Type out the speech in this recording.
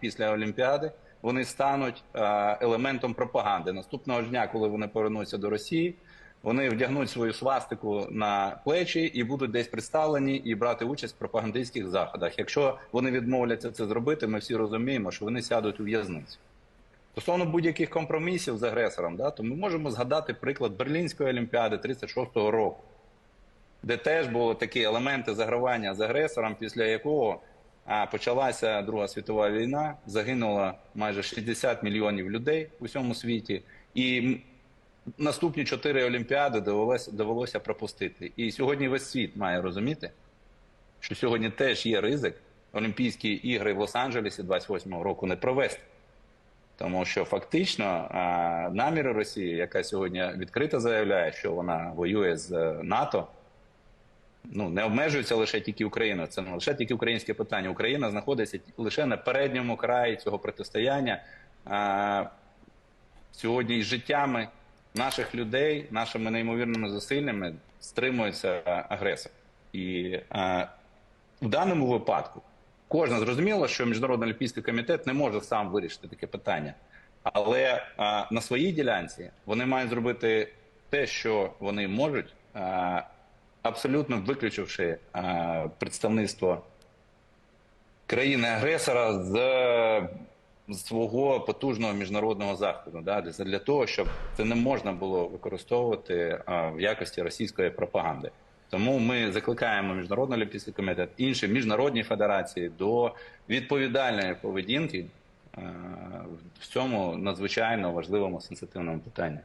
після Олімпіади вони стануть е, елементом пропаганди. Наступного ж дня, коли вони повернуться до Росії, вони вдягнуть свою свастику на плечі і будуть десь представлені і брати участь в пропагандистських заходах. Якщо вони відмовляться це зробити, ми всі розуміємо, що вони сядуть у в'язницю. Стосовно будь-яких компромісів з агресором, да, то ми можемо згадати приклад Берлінської олімпіади 36-го року, де теж були такі елементи загравання з агресором, після якого а, почалася Друга світова війна, загинуло майже 60 мільйонів людей у всьому світі, і наступні чотири олімпіади довелося, довелося пропустити. І сьогодні весь світ має розуміти, що сьогодні теж є ризик Олімпійські ігри в Лос-Анджелесі 28-го року не провести. Тому що фактично наміри Росії, яка сьогодні відкрито заявляє, що вона воює з е, НАТО, ну не обмежується лише тільки Україною. Це не лише тільки українське питання. Україна знаходиться лише на передньому краї цього протистояння. А, сьогодні із життями наших людей, нашими неймовірними зусиллями стримується агресор. І а, в даному випадку кожен зрозуміло, що міжнародний олімпійський комітет не може сам вирішити таке питання. Але а, на своїй ділянці вони мають зробити те, що вони можуть, а, абсолютно виключивши представництво країни-агресора з, свого потужного міжнародного заходу, для, того, щоб це не можна було використовувати в якості російської пропаганди. Тому ми закликаємо міжнародний олімпійський комітет, інші міжнародні федерації до відповідальної поведінки е, в цьому надзвичайно важливому сенситивному питанні.